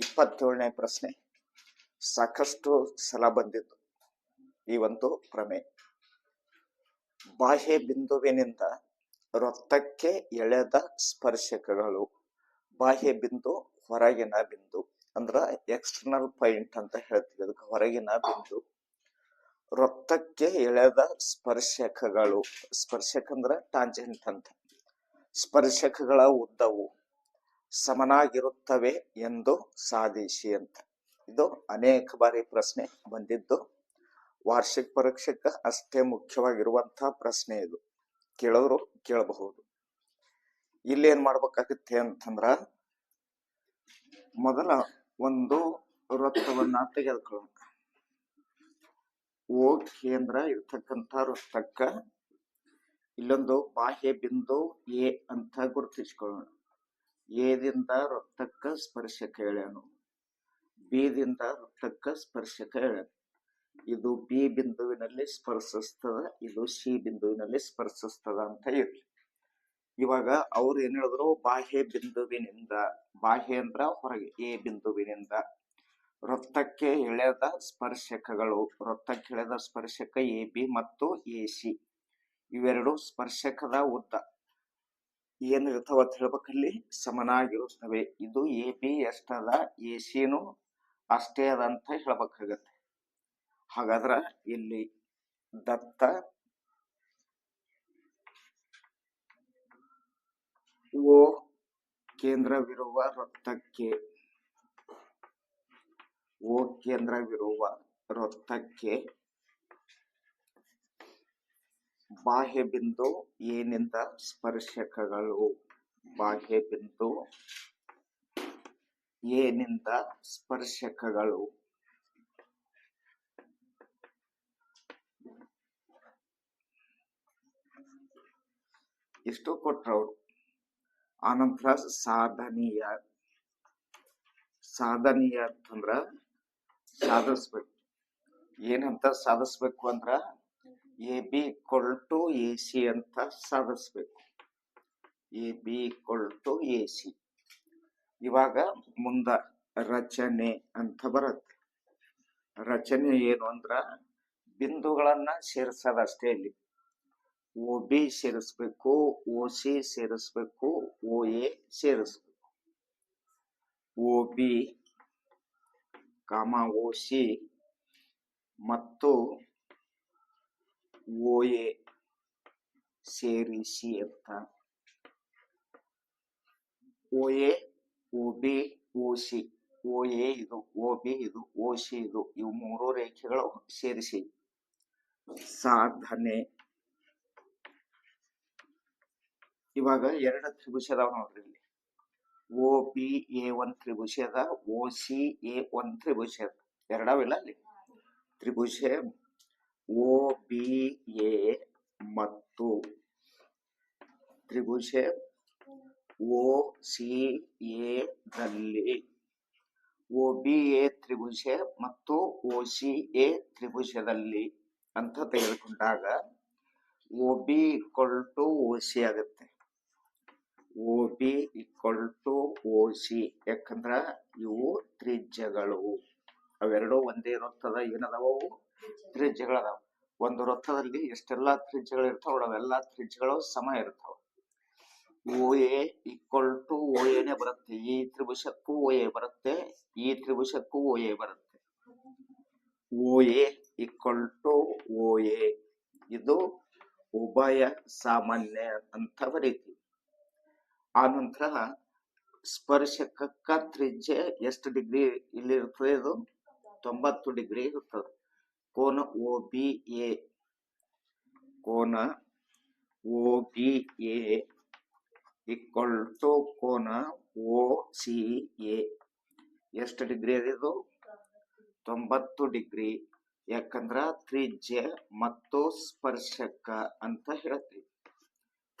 ಇಪ್ಪತ್ತೇಳನೇ ಪ್ರಶ್ನೆ. ಸಾಕಷ್ಟು ಸಲ ಬಂದಿತ್ತು. ಈ ಒಂದು ಪ್ರಮೆ ಬಾಹ್ಯ ಬಿಂದುವಿನಿಂದ ವೃತ್ತಕ್ಕೆ ಎಳೆದ ಸ್ಪರ್ಶಕಗಳು. ಬಾಹ್ಯ ಬಿಂದು ಹೊರಗಿನ ಬಿಂದು. ಅಂದ್ರ ಎಕ್ಸ್ಟರ್ನಲ್ ಪಾಯಿಂಟ್ ಅಂತ ಹೇಳ್ತೀವಿ. ಅದಕ್ಕೆ ಹೊರಗಿನ ಬಿಂದು. ವೃತ್ತಕ್ಕೆ ಎಳೆದ ಸ್ಪರ್ಶಕಗಳು. ಸ್ಪರ್ಶಕ ಅಂದ್ರ ಟಾಂಜೆಂಟ್ ಅಂತ. ಸ್ಪರ್ಶಕಗಳ ಉದ್ದವು. ಸಮನಾಗಿರುತ್ತವೆ ಎಂದು ಸಾಧಿಸಿ ಅಂತ. ಇದು ಅನೇಕ ಬಾರಿ ಪ್ರಶ್ನೆ ಬಂದಿದ್ದು, ವಾರ್ಷಿಕ ಪರೀಕ್ಷೆಗೆ ಅಷ್ಟೇ ಮುಖ್ಯವಾಗಿರುವಂತಹ ಪ್ರಶ್ನೆ ಇದು. ಕೇಳೋರು ಕೇಳಬಹುದು. ಇಲ್ಲಿ ಏನ್ ಮಾಡ್ಬೇಕಾಗತ್ತೆ ಅಂತಂದ್ರ, ಮೊದಲ ಒಂದು ವೃತ್ತವನ್ನ ತೆಗೆದುಕೊಳ್ಳೋಣ. ಓ ಕೇಂದ್ರ ಇರ್ತಕ್ಕಂಥ ವೃತ್ತಕ್ಕ ಇಲ್ಲೊಂದು ಬಾಹ್ಯ ಬಿಂದು ಎ ಅಂತ ಗುರುತಿಸ್ಕೊಳ್ಳೋಣ. ಎದಿಂದ ವೃತ್ತಕ್ಕ ಸ್ಪರ್ಶಕ ಕೇಳ್ಯಾನು. ಬಿದಿಂದ ವೃತ್ತಕ್ಕ ಸ್ಪರ್ಶ ಕೇಳ್ಯಾನು. ಇದು ಬಿ ಬಿಂದುವಿನಲ್ಲಿ ಸ್ಪರ್ಶಿಸ್ತದ, ಇದು ಸಿ ಬಿಂದುವಿನಲ್ಲಿ ಸ್ಪರ್ಶಿಸ್ತದ ಅಂತ ಇರ್ಲಿ. ಇವಾಗ ಅವ್ರು ಏನ್ ಹೇಳಿದ್ರು? ಬಾಹ್ಯ ಬಿಂದುವಿನಿಂದ, ಬಾಹ್ಯ ಅಂದ್ರ ಹೊರಗೆ, ಎ ಬಿಂದುವಿನಿಂದ. ವೃತ್ತಕ್ಕೆ ಎಳೆದ ಸ್ಪರ್ಶಕಗಳು ವೃತ್ತಕ್ಕೆ ಎಳೆದ ಸ್ಪರ್ಶಕ ಎ ಬಿ ಮತ್ತು ಎ ಸಿ. ಇವೆರಡು ಸ್ಪರ್ಶಕದ ಉದ್ದ. ಏನು ಅಂತ ಹೇಳ್ಬೇಕಲ್ಲಿ? ಸಮನಾಗಿರುತ್ತವೆ. ಇದು ಎ ಬಿ ಎಷ್ಟದ? ಎ ಸಿನು ಅಷ್ಟೇ ಅದ ಅಂತ ಹೇಳ್ಬೇಕಾಗತ್ತೆ. ಹಾಗಾದ್ರ ಇಲ್ಲಿ ದತ್ತ ಓ ಕೇಂದ್ರವಿರುವ ವೃತ್ತಕ್ಕೆ ಓ ಕೇಂದ್ರವಿರುವ ವೃತ್ತಕ್ಕೆ ಬಾಹ್ಯ ಬಿಂದು ಏನಿಂದ ಸ್ಪರ್ಶಕಗಳು? ಬಾಹ್ಯ ಬಿಂದು ಏನಿಂದ ಸ್ಪರ್ಶಕಗಳು? ಇಷ್ಟು ಕೊಟ್ರವ್ರು ಆನಂತರ ಸಾಧನೀಯ ಸಾಧನೀಯ ಅಂತಂದ್ರ ಸಾಧಿಸ್ಬೇಕು. ಏನಂತ ಸಾಧಿಸ್ಬೇಕು ಅಂದ್ರ A B equal to A C ಅಂತ ಸಾಧಿಸ್ಬೇಕು. A B equal to A C. ಇವಾಗ ಮುಂದ ರಚನೆ ಅಂತ ಬರುತ್ತೆ. ರಚನೆ ಏನು ಅಂದ್ರ ಬಿಂದುಗಳನ್ನ ಸೇರಿಸೋದಷ್ಟೇ ಇಲ್ಲಿ. ಓ ಬಿ ಸೇರಿಸ್ಬೇಕು ಓ ಸಿ ಸೇರಿಸ್ಬೇಕು ಓ ಎ ಸೇರಿಸ್ಬೇಕು. ಓ ಬಿ, ಕಾಮ ಓ ಸಿ ಮತ್ತು ಓ ಎ ಸೇರಿಸಿ ಅಂತ O A O B O C O A ಇದು ಓ ಬಿ ಇದು ಓ ಸಿ ಇದು. ಇವು ಮೂರು ರೇಖೆಗಳು ಸೇರಿಸಿ. ಸಾಧನೆ. ಇವಾಗ ಎರಡು ತ್ರಿಭುಜ ಅದಾವ ನೋಡ್ರಿ ಇಲ್ಲಿ. ಓ ಬಿ ಎ ಒನ್ ತ್ರಿಭುಜ ಅದ ಓ ಸಿ ಎ ಒನ್ ತ್ರಿಭುಜ ಅದ ಎರಡಾವಿಲ್ಲ ಅಲ್ಲಿ? ತ್ರಿಭುಜ ಓ ಬಿ ಎ ಮತ್ತು ತ್ರಿಭುಜ ಬಿ ಎ ತ್ರಿಭುಜ ಮತ್ತು ಓ ಸಿ ಎ ತ್ರಿಭುಜದಲ್ಲಿ ಅಂತ ತೆಗೆದುಕೊಂಡಾಗ O B equal to C ಆಗುತ್ತೆ. O B equal to C ಯಾಕಂದ್ರ ಇವು ತ್ರಿಜ್ಯಗಳು. ಅವೆರಡೂ ಒಂದೇ ಇರುತ್ತದ ಏನದಾವು ತ್ರಿಜ್ಯಗಳದಾವ. ಒಂದು ವೃತ್ತದಲ್ಲಿ ಎಷ್ಟೆಲ್ಲಾ ತ್ರಿಜ್ಯಗಳು ಇರ್ತಾವ ಅವೆಲ್ಲಾ ತ್ರಿಜ್ಯಗಳು ಸಮ ಇರ್ತಾವ. O A equal to O ಎನೆ ಬರುತ್ತೆ. ಈ ತ್ರಿಭುಜಕ್ಕೂ ಓ ಎ ಬರುತ್ತೆ, ಈ ತ್ರಿಭುಜಕ್ಕೂ ಓ ಎ ಬರುತ್ತೆ. O A equal to O A ಇದು ಉಭಯ ಸಾಮಾನ್ಯ ಅಂತ ಬರೀತೀವಿ ಆ ನಂತರ ಸ್ಪರ್ಶಕಕ್ಕ ತ್ರಿಜ್ಯ ಎಷ್ಟು ಡಿಗ್ರಿ ಇಲ್ಲಿ ಇರ್ತದೆ ಇದು? ತೊಂಬತ್ತು ಡಿಗ್ರಿ ಇರ್ತದೆ. ಕೋನ ಓ ಬಿ ಎ. ಕೋನ O B A. Equal to ಕೋನ ಓ ಸಿ ಎ. ಎಷ್ಟು ಡಿಗ್ರಿ ಅದಿದು ತೊಂಬತ್ತು ಡಿಗ್ರಿ. ಯಾಕಂದ್ರ ತ್ರಿಜ್ಯ ಮತ್ತು ಸ್ಪರ್ಶಕ ಅಂತ ಹೇಳ್ತೀವಿ.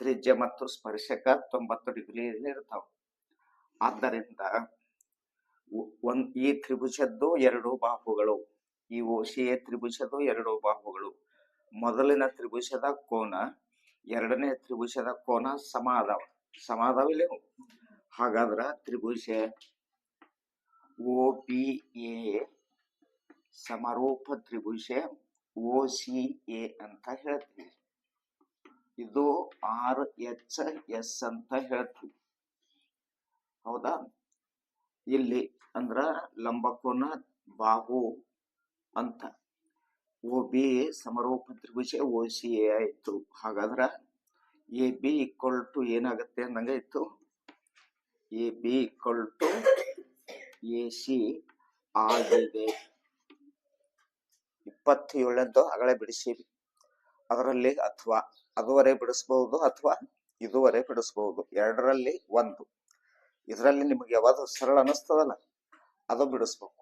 ತ್ರಿಜ್ಯ ಮತ್ತು ಸ್ಪರ್ಶಕ ತೊಂಬತ್ತು ಡಿಗ್ರಿ ಇರ್ತಾವ. ಆದ್ದರಿಂದ ಒಂದ್ ಈ ತ್ರಿಭುಜದ್ದು ಎರಡು ಬಾಹುಗಳು. ಈ ಓಶಿಯ ತ್ರಿಭುಜದ ಎರಡು ಬಾಹುಗಳು. ಮೊದಲಿನ ತ್ರಿಭುಜದ ಕೋನ, ಎರಡನೇ ತ್ರಿಭುಜದ ಕೋನ ಸಮ ಅದಾವ ಸಮ ಹಾಗಾದ್ರ ತ್ರಿಭುಜ ಓ ಪಿ ಎ ಸಮಾರೋಪ ತ್ರಿಭುಜ ಓ ಸಿ ಎ ಅಂತ ಹೇಳ್ತೀವಿ. ಇದು ಆರ್ ಎಚ್ ಎಸ್ ಅಂತ ಹೇಳ್ತೀವಿ. ಹೌದಾ? ಇಲ್ಲಿ ಅಂದ್ರ ಲಂಬಕೋನ ಬಾಹು ಅಂತ. ಓ ಬಿ ಸಮರೂಪ ತ್ರಿಭುಜ, ಓ ಸಿ ಎ ಆಯಿತು. ಹಾಗಾದ್ರೆ ಎ ಬಿ ಈಕ್ವಲ್ ಟು ಏನಾಗುತ್ತೆ ಅಂದಂಗೆ ಇತ್ತು. A B equal to A C ಆಗಿದೆ. ಇಪ್ಪತ್ತೇಳದ್ದು ಅಗಳೇ ಬಿಡಿಸಿರಿ. ಅದರಲ್ಲಿ ಅಥವಾ ಅದುವರೆ ಬಿಡಿಸಬಹುದು ಅಥವಾ ಇದುವರೆ ಬಿಡಿಸಬಹುದು ಎರಡರಲ್ಲಿ ಒಂದು. ಇದರಲ್ಲಿ ನಿಮಗೆ ಯಾವಾಗ ಸರಳ ಅನಿಸ್ತದಲ್ಲ ಅದು ಬಿಡಿಸ್ಬೇಕು.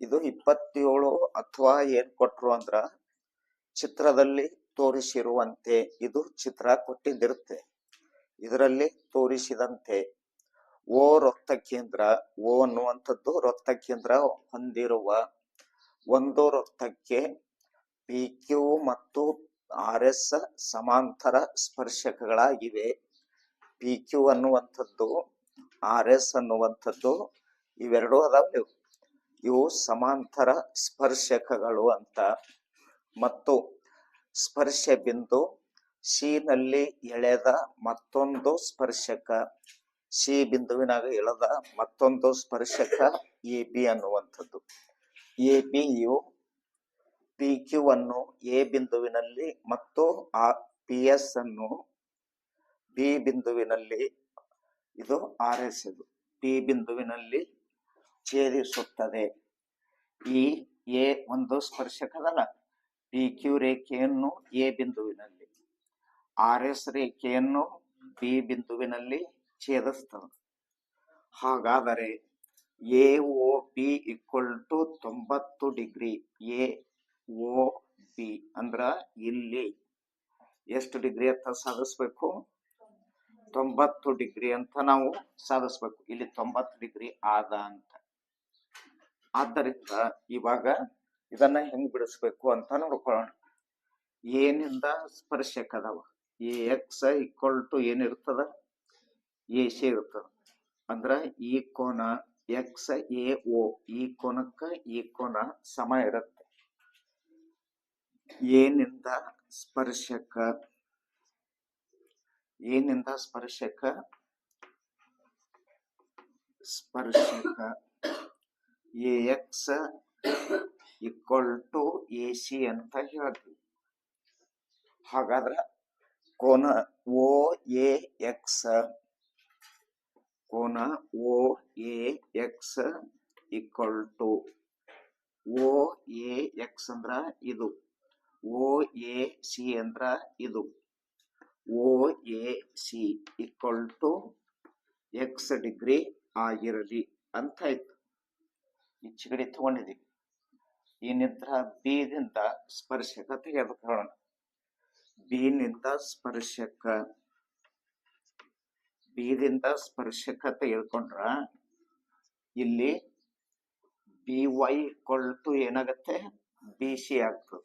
ಇದು ಇಪ್ಪತ್ತೇಳು ಅಥವಾ ಏನ್ ಕೊಟ್ರು ಅಂದ್ರ ಚಿತ್ರದಲ್ಲಿ ತೋರಿಸಿರುವಂತೆ ಇದು ಚಿತ್ರ ಕೊಟ್ಟಿದ್ದಿರುತ್ತೆ. ಇದರಲ್ಲಿ ತೋರಿಸಿದಂತೆ ಓ ರಕ್ತ ಕೇಂದ್ರ, ಓ ಅನ್ನುವಂಥದ್ದು ರಕ್ತ ಕೇಂದ್ರ ಹೊಂದಿರುವ ಒಂದು ರಕ್ತಕ್ಕೆ ಪಿ ಕ್ಯೂ ಮತ್ತು ಆರ್ ಎಸ್ ಸಮಾಂತರ ಸ್ಪರ್ಶಕಗಳಾಗಿವೆ. ಪಿ ಕ್ಯೂ ಅನ್ನುವಂಥದ್ದು ಆರ್ ಎಸ್ ಅನ್ನುವಂಥದ್ದು ಇವೆರಡೂ ಅದಾವ ಇವು. ಸಮಾಂತರ ಸ್ಪರ್ಶಕಗಳು ಅಂತ ಮತ್ತು ಸ್ಪರ್ಶ ಬಿಂದು ಸಿನಲ್ಲಿ ಎಳೆದ ಮತ್ತೊಂದು ಸ್ಪರ್ಶಕ, ಸಿ ಬಿಂದುವಿನಾಗ ಎಳೆದ ಮತ್ತೊಂದು ಸ್ಪರ್ಶಕ ಎ ಬಿ ಅನ್ನುವಂಥದ್ದು ಎ ಬಿ ಯು ಪಿ ಕ್ಯೂ ಅನ್ನು ಎ ಬಿಂದುವಿನಲ್ಲಿ ಮತ್ತು ಆ ಪಿ ಎಸ್ ಅನ್ನು ಬಿ ಬಿಂದುವಿನಲ್ಲಿ, ಇದು ಆರ್ ಎಸ್ ಇದು ಪಿ ಬಿಂದುವಿನಲ್ಲಿ ಛೇದಿಸುತ್ತದೆ ಈ ಎ ಒಂದು ಸ್ಪರ್ಶಕದಲ್ಲ. ಪಿ ಕ್ಯೂ ರೇಖೆಯನ್ನು ಎ ಬಿಂದುವಿನಲ್ಲಿ. ಆರ್ ಎಸ್ ರೇಖೆಯನ್ನು ಬಿ ಬಿಂದುವಿನಲ್ಲಿ ಛೇದಿಸ್ತದೆ. ಹಾಗಾದರೆ A O B equal to ತೊಂಬತ್ತು ಡಿಗ್ರಿ ಎ ಓ ಬಿ ಅಂದ್ರ ಇಲ್ಲಿ. ಎಷ್ಟು ಡಿಗ್ರಿ ಅಂತ ಸಾಧಿಸ್ಬೇಕು? ತೊಂಬತ್ತು ಡಿಗ್ರಿ ಅಂತ ನಾವು ಸಾಧಿಸ್ಬೇಕು. ಇಲ್ಲಿ ತೊಂಬತ್ತು ಡಿಗ್ರಿ ಆದ ಅಂತ. ಆದ್ದರಿಂದ ಇವಾಗ ಇದನ್ನ ಹೆಂಗ್ ಬಿಡಿಸ್ಬೇಕು ಅಂತ ನೋಡ್ಕೊಳ್ಳೋಣ. ಏನಿಂದ ಸ್ಪರ್ಶಕ ಅದಾವ. ಎ ಎಕ್ಸ್ ಈಕ್ವಲ್ ಟು ಏನಿರ್ತದ ಎ ಸಿ ಇರ್ತದ. ಅಂದ್ರ ಈ ಕೋನ ಎಕ್ಸ್ ಎ ಓ ಈ ಕೋನಕ್ಕ ಈ ಕೋನ ಸಮ ಇರುತ್ತೆ. ಏನಿಂದ ಸ್ಪರ್ಶಕ. ಏನಿಂದ ಸ್ಪರ್ಶಕ. ಸ್ಪರ್ಶಕ. A X equal to A C ಅಂತ ಹೇಳ್ತೀವಿ. ಹಾಗಾದ್ರೆ ಕೋನ ಓ ಎ ಎಕ್ಸ್ ಕೋನ O A X equal to O A X ಅಂದ್ರ ಇದು. ಓ ಎ ಸಿ ಅಂದ್ರ ಇದು. O A C equal to X degree ಆಗಿರಲಿ ಅಂತ ಆಯ್ತು. ಈಚೆ ಕಡೆ ತಗೊಂಡಿದ್ದೀವಿ ನಿದ್ರ ಬೀದಿಂದ ಸ್ಪರ್ಶಕ ತೆಗೆದುಕೊಳ್ಳೋಣ. ಬೀನಿಂದ ಸ್ಪರ್ಶಕ, ಬೀದಿಂದ ಸ್ಪರ್ಶಕ ತೆಗೆದುಕೊಂಡ್ರ ಇಲ್ಲಿ ಬಿ ವೈ ಕೊಳ್ತು ಏನಾಗತ್ತೆ? ಬಿ ಸಿ ಆಗ್ತದೆ.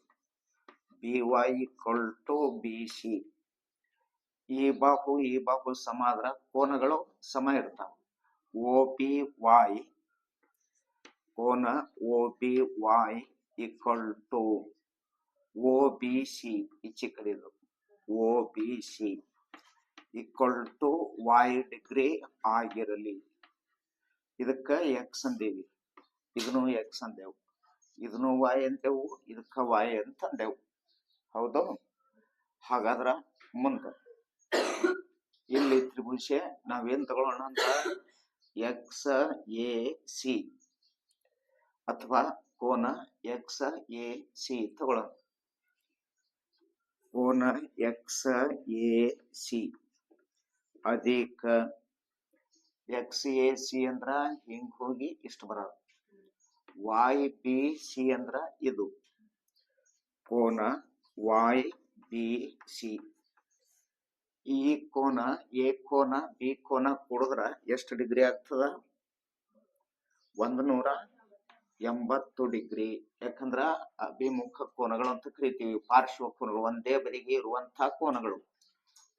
ಬಿ ವೈ ಕೊಳ್ತು ಬಿ ಸಿ. ಈ ಬಾಹು ಈ ಬಾಹು ಸಮ ಆದ್ರ ಕೋನಗಳು ಸಮ ಇರ್ತಾವ. ಓ ಪಿ ವೈ ಕೋನ O B Y equal to O B C. ಈಚೆ ಕಡೆದು O B C equal to Y degree ಆಗಿರಲಿ. ಇದಕ್ಕ ಎಕ್ಸ್ ಅಂದೇವಿ. ಇದನ್ನು ಎಕ್ಸ್ ಅಂದೆವು. ಇದನ್ನು ವಾಯ್ ಅಂದೆವು. ಇದಕ್ಕ ವಾಯ್ ಅಂತ ಅಂದೆವು. ಹೌದು? ಹಾಗಾದ್ರ ಮುಂದ ಇಲ್ಲಿ ತ್ರಿಭುಜ ನಾವೇನ್ ತಗೊಳ್ಳೋಣ ಅಂತ? ಎಕ್ಸ್ ಎ ಸಿ ಅಥವಾ ಕೋನ ಎಕ್ಸ್ ಎ ಸಿ ತಗೊಳ್ಳೋಣ. ಕೋನ ಎಕ್ಸ್ ಎ ಸಿ ಅಧಿಕ ಎಕ್ಸ್ ಎ ಸಿ ಅಂದ್ರ ಹಿಂಗ್ ಹೋಗಿ ಇಷ್ಟು ಬರೋದು ವಾಯ್ ಬಿ ಸಿ ಅಂದ್ರ ಇದು. ಕೋನ ವಾಯ್ ಬಿ ಸಿ ಈ ಕೋನ ಎ ಕೋನ ಬಿ ಕೋನ ಕೂಡಿದ್ರ ಎಷ್ಟು ಡಿಗ್ರಿ ಆಗ್ತದ? ಒಂದ್ ನೂರ ಎಂಬತ್ತು ಡಿಗ್ರಿ. ಯಾಕಂದ್ರ ಅಭಿಮುಖ ಕೋನಗಳು ಅಂತ ಕರಿತೀವಿ. ಪಾರ್ಶ್ವ ಕೋನಗಳು, ಒಂದೇ ಬದಿಗೆ ಇರುವಂತಹ ಕೋನಗಳು.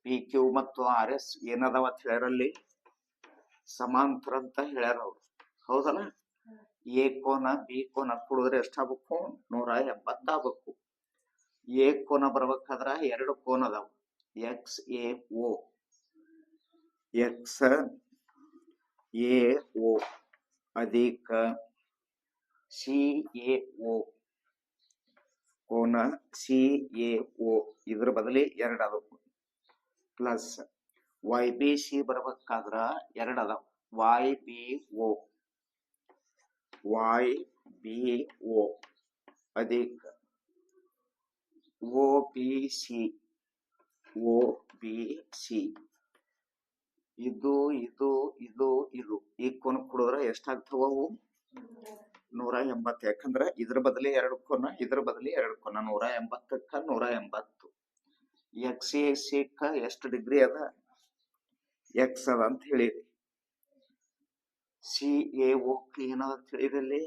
ಪಿ ಕ್ಯೂ ಮತ್ತು ಆರ್ ಎಸ್ ಏನದಾವ ಅಂತ ಹೇಳ್ಯಾರಲ್ಲಿ? ಸಮಾಂತರ ಅಂತ ಹೇಳ್ಯಾರ ಅವ್ರು. ಹೌದಲ್ಲ? ಎ ಕೋನ ಬಿ ಕೋನ ಕೊಡಿದ್ರೆ ಎಷ್ಟಾಗಬೇಕು ನೂರ ಎಂಬತ್ತು ಆಗ್ಬೇಕು. ಎ ಕೋನ ಬರ್ಬೇಕಾದ್ರ ಎರಡು ಕೋನ ಅದಾವ. X A O X A O ಅಧಿಕ ಸಿ ಎ ಒ ಕೋನ ಸಿ ಎ ಒ ಇದ್ರ ಬದಲಿ ಎರಡು ಅದಾವ. ಪ್ಲಸ್ ವೈ ಬಿ ಸಿ ಬರ್ಬೇಕಾದ್ರ ಎರಡು ಅದಾವ. Y B O. Y B O. ಅಧಿಕ O B C. O B C. ಇದು ಇದು ಇದು ಇದು. ಈ ಕೊನ ಕೊಡಿದ್ರೆ ಎಷ್ಟಾಗ್ತವ ಅವು? ನೂರ ಎಂಬತ್ತು ಯಾಕಂದ್ರೆ ಇದ್ರ ಬದಲಿ ಎರಡು ಕೋನ, ಇದ್ರ ಬದಲಿ ಎರಡು ಕೋನ. ನೂರ ಎಂಬತ್ತಕ್ಕ ನೂರ ಎಂಬತ್ತು ಎಕ್ಸ್ ಎಕ್ಸಿಕ್ಕ ಎಷ್ಟು ಡಿಗ್ರಿ ಅದ? ಎಕ್ಸ್ ಅದ ಅಂತ ಹೇಳಿರಿ. ಸಿ ಎ ಓಕೆ ಏನದ ಹೇಳಿರಲಿ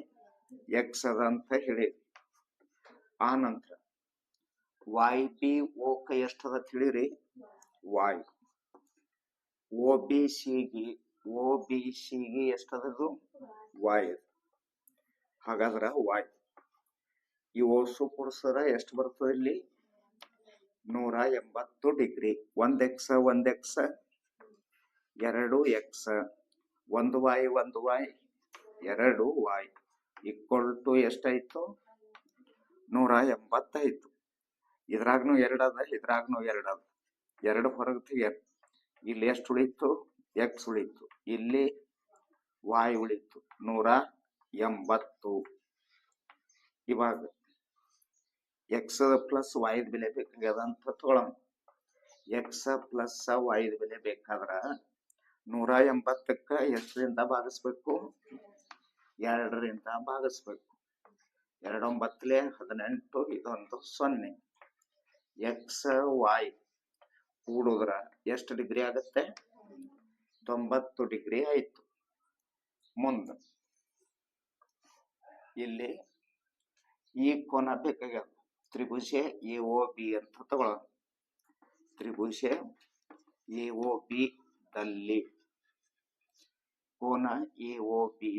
ಎಕ್ಸ್ ಅದ ಅಂತ ಹೇಳಿರಿ. ಆ ನಂತರ ವೈ ಬಿ ಓಕೆ ಎಷ್ಟದ ಅಂತ ಹೇಳಿರಿ? ವೈ ಓ ಬಿ ಸಿಗೆ ಓ ಬಿ ಸಿಗೆ ವೈ ಹಾಗಾದ್ರ ವಾಯ್ ಈ ಓಸು ಕೂಡಿಸಿದ್ರೆ ಎಷ್ಟು ಬರ್ತದೆ ಇಲ್ಲಿ? ನೂರ ಎಂಬತ್ತು ಡಿಗ್ರಿ ಒಂದ್ ಎಕ್ಸ್ ಒಂದ್ ಎಕ್ಸ್ ಎರಡು ಎಕ್ಸ್ ಒಂದು ವಾಯ್ ಒಂದು ವಾಯ್ ಎರಡು ವಾಯ್ ಈಕ್ವಲ್ ಟು ಎಷ್ಟಾಯ್ತು? ನೂರ ಎಂಬತ್ತಾಯ್ತು ಇದ್ರಾಗ್ನು ಎರಡದ ಇದ್ರಾಗ್ನು ಎರಡದ ಎರಡು ಹೊರಗೆ ತೆಗಿಯರ್. ಇಲ್ಲಿ ಎಷ್ಟು ಉಳಿತು? ಎಕ್ಸ್ ಉಳಿತು. ಇಲ್ಲಿ ವಾಯ್ ಉಳಿತು. ನೂರ ಎಂಬತ್ತು. ಇವಾಗ ಎಕ್ಸ್ ಪ್ಲಸ್ ವಾಯ್ದ ಬೆಲೆ ಬೇಕಾಗ್ಯದ ಅಂತ ತಗೊಳಂ ಎಕ್ಸ್ ಪ್ಲಸ್ ವಾಯ್ದ ಬೆಲೆ ಬೇಕಾದ್ರ ನೂರ ಎಂಬತ್ತಕ್ಕ ಎಷ್ಟರಿಂದ ಭಾಗಿಸ್ಬೇಕು? ಎರಡರಿಂದ ಭಾಗಿಸ್ಬೇಕು. ಎರಡೊಂಬತ್ತಲೆ ಹದಿನೆಂಟು, ಇದೊಂದು ಸೊನ್ನೆ. ಎಕ್ಸ್ ವಾಯ್ ಕೂಡುದ್ರ ಎಷ್ಟು ಡಿಗ್ರಿ ಆಗುತ್ತೆ? ತೊಂಬತ್ತು ಡಿಗ್ರಿ ಆಯ್ತು ಮುಂದೆ ಇಲ್ಲಿ ಈ ಕೋನ ಬೇಕಾಗ್ಯದ. ತ್ರಿಭುಜ ಎ ಓ ಬಿ ಅಂತ ತಗೊಳ್ಳೋಣ ತ್ರಿಭುಜ ಎ ಓ ಬಿ ದಲ್ಲಿ ಕೋನ ಎ ಓ ಬಿ.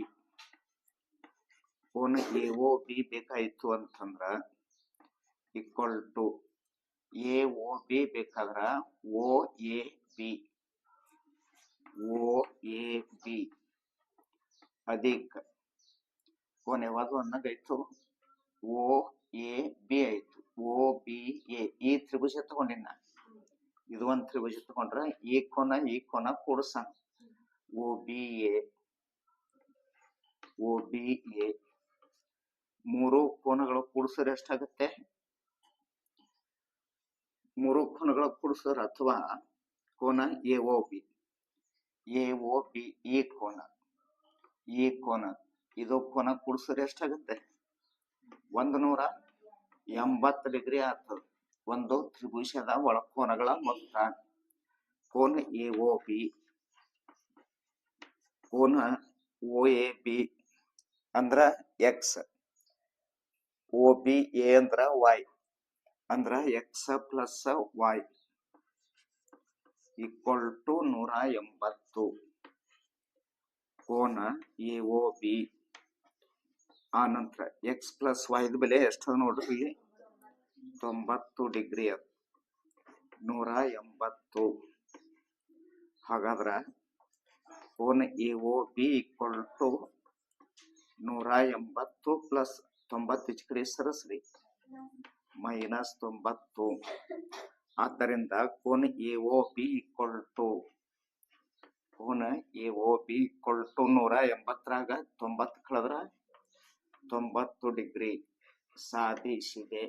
ಕೋನ ಎ ಓ ಬಿ ಬೇಕಾಯ್ತು ಅಂತಂದ್ರ equal to A O B ಬೇಕಾದ್ರ O A B. O A B. ಅಧಿಕ ಕೋನ ಯಾವಾಗ ಅನ್ನಂಗಾಯ್ತು ಓ, ಎ, ಬಿ ಆಯ್ತು. O, B, A. ಈ ತ್ರಿಭುಜ ತಗೊಂಡಿನ. ಇದು ಒಂದು ತ್ರಿಭುಜ ತಗೊಂಡ್ರ ಈ ಕೋನ ಈ ಕೋನ ಕೂಡಸ. O, B, A. O, B, A. ಮೂರು ಕೋನಗಳು ಕೂಡಿಸಿದ್ರೆ ಎಷ್ಟಾಗುತ್ತೆ? ಮೂರು ಕೋನಗಳು ಕೂಡಿಸಿದ್ರೆ ಅಥವಾ ಕೋನ A, O, B. A, O, B, ಈ ಕೋನ. ಈ ಕೋನ. ಇದು ಕೋನ ಕೂಡಿಸಿದ್ರೆ ಎಷ್ಟಾಗುತ್ತೆ? ಒಂದು ನೂರ ಎಂಬತ್ತು ಡಿಗ್ರಿ ಆಗ್ತದೆ. ಒಂದು ತ್ರಿಭುಜದ ಒಳಕೋನಗಳ ಮೊತ್ತ. ಕೋನ ಎ ಓ ಬಿ. ಕೋನ ಓ ಎ ಬಿ ಅಂದ್ರ ಎಕ್ಸ್ ಓ ಬಿ ಎ ಅಂದ್ರ ವೈ ಅಂದ್ರ X plus Y equal to ನೂರ ಎಂಬತ್ತು. ಕೋನ ಎ ಓ ಬಿ. ಆ ನಂತರ ಎಕ್ಸ್ ಪ್ಲಸ್ ವೈದ ಬೆಲೆ ಎಷ್ಟದ ನೋಡ್ರಿ ಇಲ್ಲಿ? ತೊಂಬತ್ತು ಡಿಗ್ರಿ ಅದು. ನೂರ ಎಂಬತ್ತು. ಹಾಗಾದ್ರ ಕೋನ A O B equal to ನೂರ ಎಂಬತ್ತು ಪ್ಲಸ್ ತೊಂಬತ್ತು ಕಡೆ ಸರಸ್ರಿ. ಮೈನಸ್ ತೊಂಬತ್ತು. ಆದ್ದರಿಂದ ಕೋನ A O B equal to ಕೋನ A O B equal to ನೂರ ಎಂಬತ್ತರಾಗ ತೊಂಬತ್ತು ಕಳೆದ್ರ ತೊಂಬತ್ತು ಡಿಗ್ರಿ ಸಾಧಿಸಿದೆ.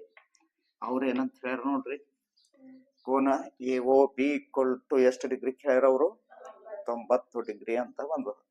ಅವ್ರ ಏನಂತ ಹೇಳ್ಯಾರ ನೋಡ್ರಿ? ಕೋನ A O B equal to ಎಷ್ಟು ಡಿಗ್ರಿ ಕೇಳ್ಯಾರ ಅವರು? ತೊಂಬತ್ತು ಡಿಗ್ರಿ ಅಂತ ಬಂದದ.